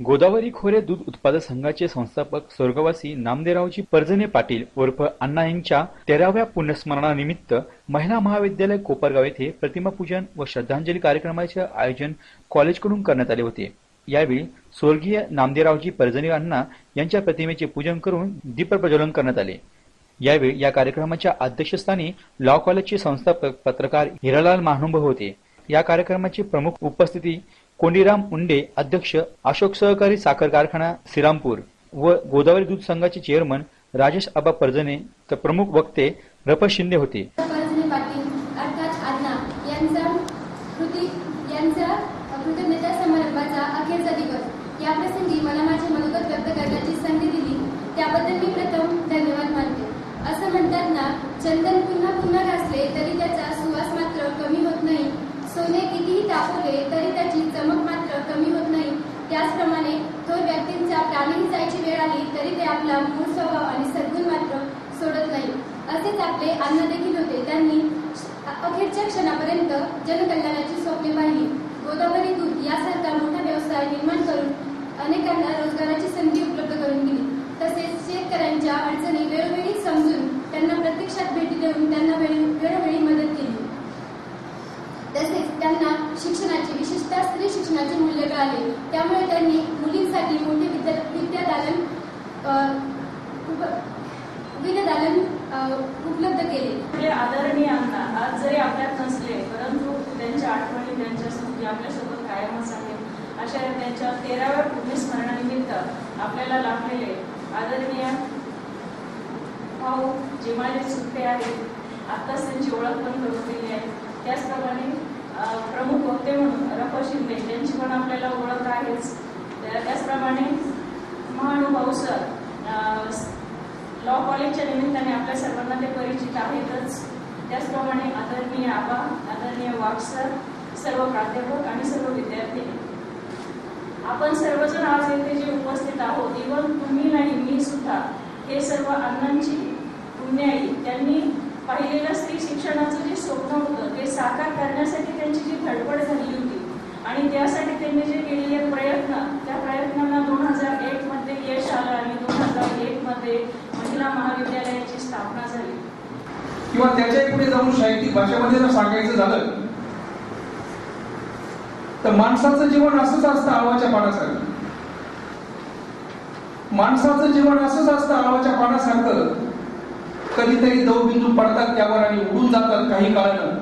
गोदावरी खोरे दूध उत्पादक संघाचे संस्थापक स्वर्गवासी नामदेवरावजी पर्जने पाटील उर्फ अण्णा यांच्या तेराव्या पुण्यस्मरणानिमित्त महिला महाविद्यालय कोपरगाव येथे प्रतिमापूजन व श्रद्धांजली कार्यक्रमाचे आयोजन कॉलेजकडून करण्यात आले होते. यावेळी स्वर्गीय नामदेवरावजी पर्जने अण्णा यांच्या प्रतिमेचे पूजन करून दीपप्रज्वलन करण्यात आले. यावेळी या कार्यक्रमाच्या अध्यक्षस्थानी लॉ कॉलेजचे संस्थापक पत्रकार हिरालाल महानुंभ होते. या कार्यक्रमाची प्रमुख उपस्थिती कोंडीराम उंडे अध्यक्ष अशोक सहकारी साखर कारखाना श्रीरामपूर व गोदावरी दूध संघाचे चेअरमन राजेश आबा परजने तर प्रमुख वक्ते रपत शिंदे होते. त्याबद्दल मी प्रथम धन्यवाद मानते. असं म्हणतात ना चंदन पुन्हा पुन्हा घासले तरी त्याचा सुवास मात्र कमी होत नाही. सोने कितीही तापवले तरी त्याची चमक मात्र कमी होत नाही. त्याचप्रमाणे थोर व्यक्तींचा प्राणही जायची वेळ आली तरी ते आपला मूळ स्वभाव आणि सद्गुण मात्र सोडत नाही. असेच आपले अण्णा देखील होते. त्यांनी अखेरच्या क्षणापर्यंत जनकल्याणाची स्वप्ने पाहिली. गोदावरी दूध यासारखा मोठा व्यवसाय निर्माण करून अनेकांना रोजगाराची संधी उपलब्ध करून दिली. तसेच शेतकऱ्यांच्या अडचणी वेळोवेळी समजून त्यांना प्रत्यक्षात भेटी देऊन त्यांना वेळी वेळोवेळी मदत केली तसेच त्यांना शिक्षणाची विशेषतः स्त्री शिक्षणाचे मूल्य कळाले. त्यामुळे त्यांनी मुलींसाठी मोठे विद्या विद्यादालन विद्यादालन उपलब्ध केले. आपले आदरणीय अण्णा आज जरी आपल्यात नसले परंतु त्यांच्या आठवणी त्यांच्या स्मृती आपल्यासोबत कायमच आहेत. अशा त्यांच्या तेराव्या पुण्यस्मरणानिमित्त आपल्याला लाभलेले आदरणीय भाऊ जे माझे सुट्टे आहेत आत्ताच त्यांची ओळख पण करून दिली आहे. त्याचप्रमाणे प्रमुख वक्ते म्हणून रप शिंदे त्यांची पण आपल्याला ओळख आहेच. त्याचप्रमाणे महानुभाऊ सर लॉ कॉलेजच्या निमित्ताने आपल्या सर्वांना ते परिचित आहेतच. त्याचप्रमाणे आदरणीय आबा आदरणीय वाघ सर सर्व प्राध्यापक आणि सर्व विद्यार्थी. आपण सर्वजण आज येथे जे उपस्थित आहोत इव्हन तुम्ही नाही मी सुद्धा हे सर्व अण्णांची पुण्याई त्यांनी पाहिलेलं स्त्री शिक्षणाचं जे स्वप्न होतं ते साकार करण्यासाठी त्यांची जी धडपड झाली होती आणि त्यासाठी त्यांनी जे केलेले प्रयत्न त्या प्रयत्नांना दोन हजार एक मध्ये यश आलं आणि दोन हजार एक मध्ये महिला महाविद्यालयाची स्थापना झाली. किंवा त्याच्याही पुढे जाऊन साहित्यिक भाषेमध्ये जर सांगायचं झालं तर माणसाचं जीवन असंच असतं आळवाच्या पानासारखं. माणसाचं जीवन असंच असतं आळवाच्या पानासारखं. कधीतरी दवबिंदू पडतात त्यावर आणि उडून जातात काही काळानं.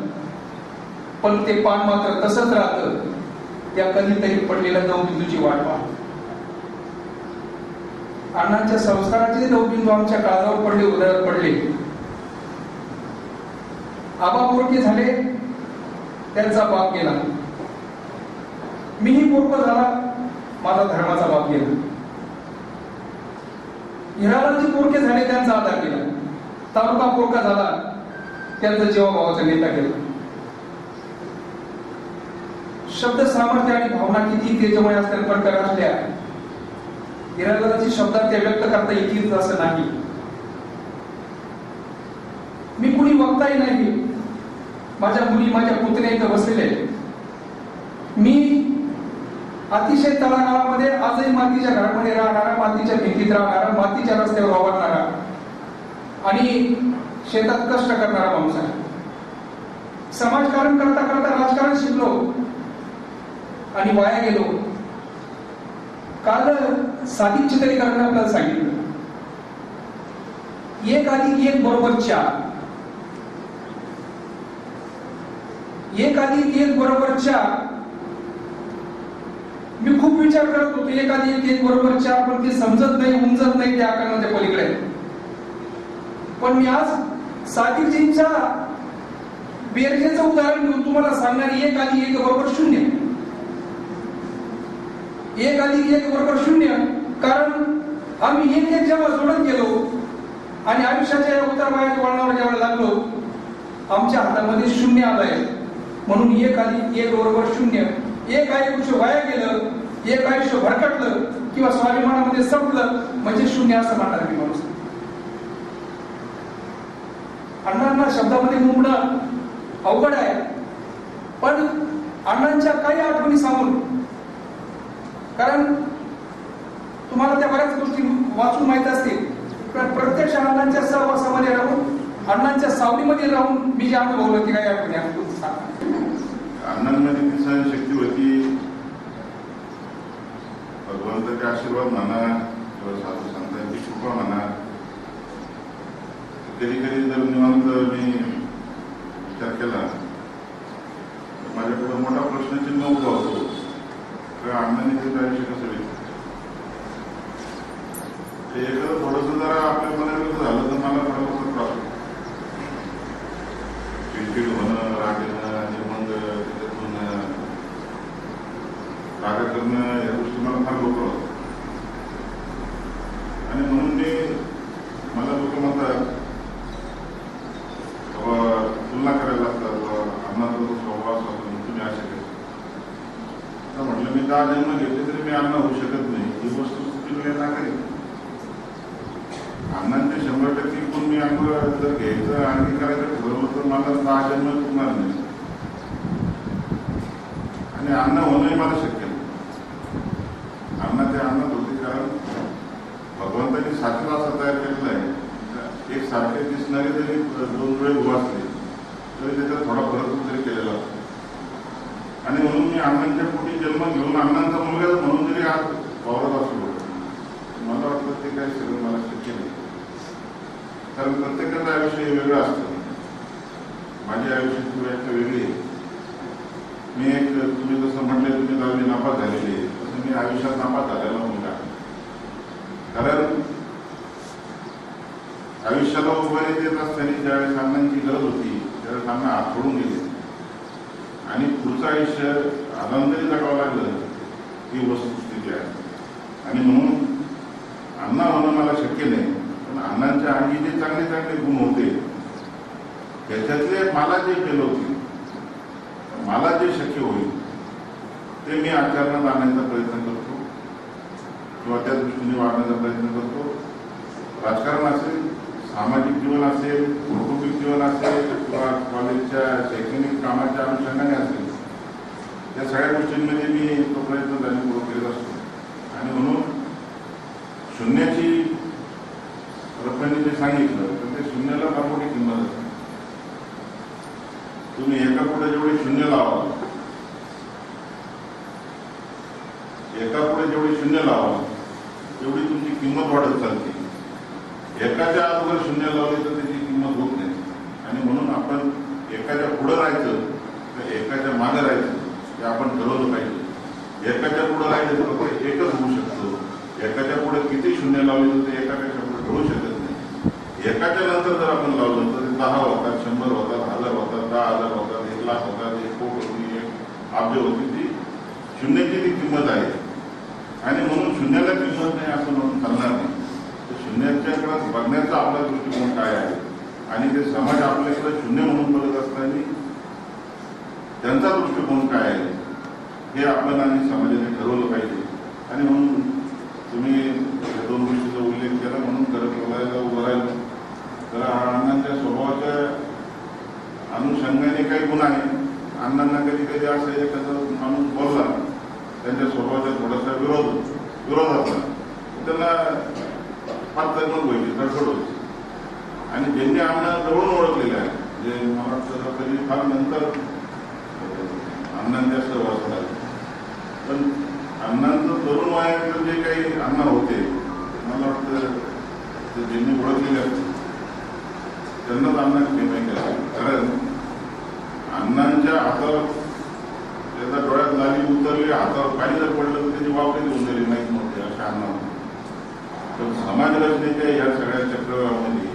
पण ते पान मात्र तसंच राहतं. त्या कधीतरी पडलेल्या दवबिंदूची वाट पाहत अण्णांच्या संस्काराचे दवबिंदू आमच्या काळावर पडले उदयावर पडले. आबा पोरके झाले त्यांचा बाप गेला. मीही पोरक झाला माझा धर्माचा बाप गेला. हिरालालजी पोरके झाले त्यांचा आधार गेला. तालुका पोरका झाला त्यांचा जेव्हा भावाचा नेता केला. शब्द सामर्थ्य आणि भावना किती तेजमय असल्या प्रकार असल्या हिरालालची शब्दात त्या व्यक्त करता येतील असं नाही. मी कुणी वक्ताही नाही. माझ्या मुली माझ्या पुतण्या इथं बसलेले मी अतिशय तळागाळामध्ये आजही मातीच्या घरामध्ये राहणारा मातीच्या भिंतीत राहणारा मातीच्या रस्त्यावर वावरणारा आणि शेतात कष्ट करणारा माणूस आहे. समाजकारण करता करता राजकारण शिकलो. आणि वाया गेलो. काल साधिक चित्रीकरण आपल्याला सांगितलं. एक अधिक एक बरोबर चार. एक अधिक एक बरोबर चार. मी खूप विचार करत होतो एक अधिक एक बरोबर चार पण ते समजत नाही उमजत नाही त्या आकारामध्ये पलीकडे. पण मी आज सादिकजींच्या बेरजेचं उदाहरण घेऊन तुम्हाला सांगणार एक आधी एक बरोबर शून्य. एक अधिक एक बरोबर शून्य कारण आम्ही एक एक जेव्हा जोडत गेलो आणि आयुष्याच्या या उतार वयाच्या वळणावर जेव्हा लागलो आमच्या हातामध्ये शून्य आलंय. म्हणून एक अधिक एक बरोबर शून्य. एक आयुष्य वाया गेलं एक आयुष्य भरकटलं किंवा स्वाभिमानामध्ये संपलं म्हणजे शून्य असं म्हणणार मी माणूस. अण्णांना शब्दामध्ये मुंबणं अवघड आहे. पण अण्णांच्या काही आठवणी सांगून कारण तुम्हाला त्या बऱ्याच गोष्टी वाचून माहीत असतील पण प्रत्यक्ष अण्णांच्या सहवासामध्ये राहून अण्णांच्या सावलीमध्ये राहून मी जे अनुभवलं ते काय आठवणी अण्णांमध्ये ती सहनशक्ती होती. भगवंताचे आशीर्वाद म्हणा किंवा साधू संतांची कृपा म्हणा कधी कधी जर निवांत मी विचार केला तर माझ्याकडे मोठा प्रश्नचिन्ह उभा होतो. तर अण्णांनी त्याचं आयुष्य कसं व्यतीत ते एकदा थोडस जरा आपल्या मनाविरुद्ध झालं तर मला थोडासा त्रास होतो. चिडचिड होणं राग येणं आणि मग त्याच्यातून राग करणं या गोष्टी मला फार लोक आणि म्हणून मी मला लोक म्हणतात बाबा तुलना करायला लागतात बाबा अन्नाचा जो स्वभाव असतो म्हणून तुम्ही असे करता तर म्हटलं मी दहा जन्म घेतले तरी मी अन्न होऊ शकत नाही. ही वस्तुस्थिती मी नागरिक अण्णांचे शंभर टक्के पण मी अंग जर घ्यायचं आणखी करायचं ठरवलं तर मला दहा जन्म चुकणार नाही. आणि अन्न होणंही मला शक्य नाही. अन्न ते अन्नात होते कारण भगवंतांनी साखर असा तयार केलेलं आहे. एक सारखे दिसणारे जरी दोन वेळ उभासले तरी त्याच्यात थोडा फरक तरी केलेला असतो. आणि म्हणून मी अण्णांच्या पोटी जन्म घेऊन अण्णांचा मुलगा म्हणून जरी आज वावरत असलो मला वाटतं ते काही सगळं मला शक्य नाही. कारण प्रत्येकाचं आयुष्य हे वेगळं असतं. माझ्या आयुष्याची व्याख्या वेगळी आहे. मी एक तुम्ही जसं म्हटले तुम्ही दहावी नापास झालेली आहे. तसं मी आयुष्यात नापास झालेला मुलगा कारण आयुष्याला उभारी देत असताना ज्यावेळेस अण्णांची गरज होती त्यावेळेस अण्णा हात सोडून गेले. आणि पुढचं आयुष्य आनंदही जगावं लागलं ही वस्तुस्थिती आहे. आणि म्हणून अण्णा होणं मला शक्य नाही पण अण्णांच्या अंगी जे चांगले चांगले गुण होते त्याच्यातले मला जे फेल होतील मला जे शक्य होईल ते मी आचरणात आणण्याचा प्रयत्न करतो. किंवा त्या दृष्टीने वाढण्याचा प्रयत्न करतो. राजकारण असेल सामाजिक जीवन असेल कौटुंबिक जीवन असेल किंवा कॉलेजच्या शैक्षणिक कामाच्या अनुषंगाने असेल या सगळ्या गोष्टींमध्ये मी तो प्रयत्न जाणीवपूर्वक केलेला असतो. आणि म्हणून शून्याची रत्नांनी जे सांगितलं तर ते शून्याला फार मोठी किंमत असते. तुम्ही एका पुढे जेवढी शून्य लावा एका पुढे जेवढी शून्य लावाल तेवढी तुमची किंमत वाढत चालते. एकाच्या अगोदर शून्य लावली तर त्याची किंमत होत नाही. आणि म्हणून आपण एकाच्या पुढं राहायचं तर एकाच्या मागे राहायचं. हे आपण ठरवलं पाहिजे. एकाच्या पुढे राहिलं तर आपण एकच होऊ शकतो. एकाच्या पुढे किती शून्य लावले तर ते एकापेक्षा पुढे ठरू शकत नाही. एकाच्या नंतर जर आपण लावलं तर दहा होतात शंभर होतात हजार होतात दहा हजार होतात एक लाख होतात एक कोट होती एक अब्ज होती ती शून्याची ती किंमत आहे. आणि म्हणून शून्याला किंमत नाही असं म्हणून चालणार नाही. तर शून्याच्याकडे बघण्याचा आपला दृष्टिकोन काय आहे? आणि ते समाज आपल्याकडे शून्य म्हणून बघत असताना त्यांचा दृष्टिकोन काय आहे? हे आपण आणि समाजाने ठरवलं पाहिजे. आणि म्हणून तुम्ही या दोन गोष्टीचा उल्लेख केला म्हणून करत बोलायला उभं राहिलं. तर अण्णांच्या स्वभावाच्या अनुषंगाने काही गुण आहे. अण्णांना कधी कधी असं एखादा माणूस बोलला त्यांच्या स्वभावाचा थोडासा विरोध विरोध असला त्यांना फार तगमग व्हायची तडफड व्हायची. आणि ज्यांनी अण्णा जवळून ओळखलेले आहे जे मला कधी फार नंतर अण्णांच्या सहवासात पण अण्णांचं तरुण वयातलं जे काही अण्णा होते मला वाटतं ते ज्यांनी ओळखलेले असते त्यांनाच अण्णा निर्णय केला कारण अण्णांच्या हातावर त्याचा डोळ्यात लाली उतरली हातावर पाणी जर पडलं तर त्याची वाव कधी उतरली नाहीत नव्हते अशा अण्णा होते. पण समाज रचनेच्या या सगळ्या चक्रव्यूहामध्ये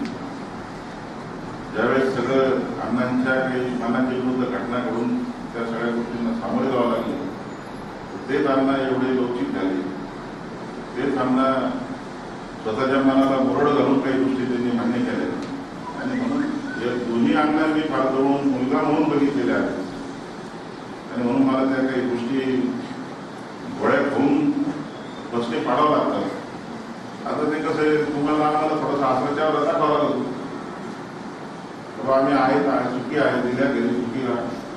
ज्यावेळेस सगळं अण्णांच्या काही मनाच्या विरुद्ध घटना घडून त्या सगळ्या गोष्टींना सामोरे जावं लागले तेच अण्णा एवढे लवचिक झाले ते अण्णा स्वतःच्या मनाला बोरड घालून काही गोष्टी त्यांनी मान्य केल्या. आणि म्हणून या दोन्ही अण्णा मी फार जवळून मुलगा म्हणून बघितलेल्या आहेत. आणि म्हणून मला त्या काही गोष्टी गोळ्या होऊन प्रश्न पाडावं लागतात आता ते कसं आहे तुम्हाला आम्हाला थोडासा आसराच्यावर दाखवावा लागतो. बाबा आम्ही आहेत आहे, आहे दिल्या गेली चुकीला. राहा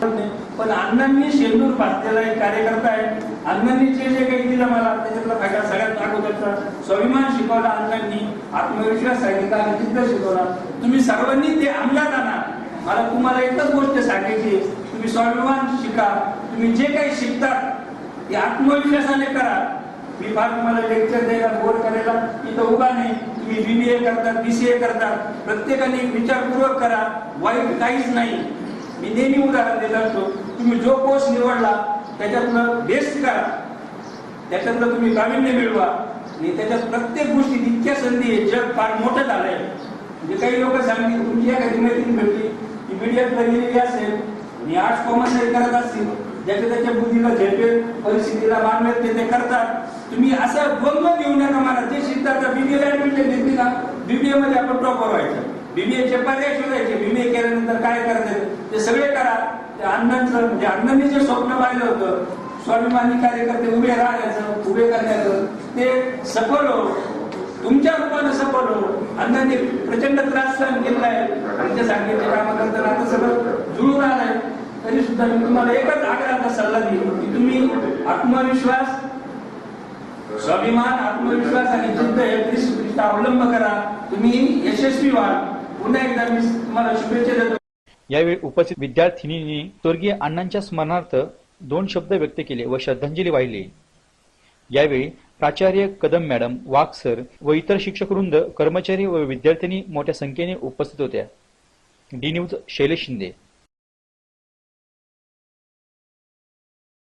पण अण्णांनी शेंदूर भाजलेला एक कार्यकर्ता आहे. अण्णांनी जे जे काही दिलं मला त्याच्यातला फायदा सगळ्यात अगोदरचा. स्वाभिमान शिकवला अण्णांनी आत्मविश्वास सांगितला आणि जिद्द शिकवला. तुम्ही सर्वांनी ते अंमलात आणा. मला तुम्हाला एकच गोष्ट सांगायची तुम्ही स्वाभिमान शिका. तुम्ही जे काही शिकतात ते आत्मविश्वासाने करा. मी फार तुम्हाला लेक्चर द्यायला बोर करायला इथं उभा नाही. तुम्ही बीबीए करतात बीसीए करतात प्रत्येकाने विचारपूर्वक करा. वाईट काहीच नाही. मी नेहमी उदाहरण देत असतो तुम्ही जो कोर्स निवडला त्याच्यातलं बेस्ट करा. त्याच्यातलं तुम्ही प्रावीण्य मिळवा. आणि त्याच्यात प्रत्येक गोष्टीत इतक्या संधी आहे जग फार मोठं झालंय. म्हणजे काही लोक सांगतील तुमची एखादी मैत्रीण भेटली ती मीडियात गेलेली असेल आणि आर्ट्स कॉमर्स करत असतील. ज्याच्या त्याच्या बुद्धीला झेपेल परिस्थितीला मानवेल ते ते करतात. तुम्ही असं द्वंद्व घेऊ नका मला जे शिकतात बीबीए ऍडमिशन घेतली ना बीबीए मध्ये आपण प्रॉपर व्हायचं. बीबीए चे पर्याय शोधायचे बीबीए केल्यानंतर काय करायचं? ते सगळे करा. ते अण्णांचं म्हणजे अण्णांनी जे स्वप्न पाहिलं होतं स्वाभिमानी कार्यकर्ते उभे राहण्याचं उभे करण्याचं ते सफल हो. तुमच्या रूपानं सफल हो. अण्णांनी प्रचंड त्रास सहन केलाय त्यांच्या सांगितले काम करताना आता सगळं जुळून आलंय. तरी सुद्धा मी तुम्हाला एकच आग्रहाचा सल्ला देईन की तुम्ही आत्मविश्वास स्वाभिमान आत्मविश्वास आणि जिद्द हे त्रिसूत्रीचा अवलंब करा. तुम्ही यशस्वी व्हाल. पुन्हा एकदा मी तुम्हाला शुभेच्छा देतो. यावेळी उपस्थित विद्यार्थिनींनी स्वर्गीय अण्णांच्या स्मरणार्थ दोन शब्द व्यक्त केले व श्रद्धांजली वाहिली. यावेळी प्राचार्य कदम मॅडम वाघ सर व इतर शिक्षक वृंद कर्मचारी व विद्यार्थिनी मोठ्या संख्येने उपस्थित होत्या. D news Shailesh Shinde.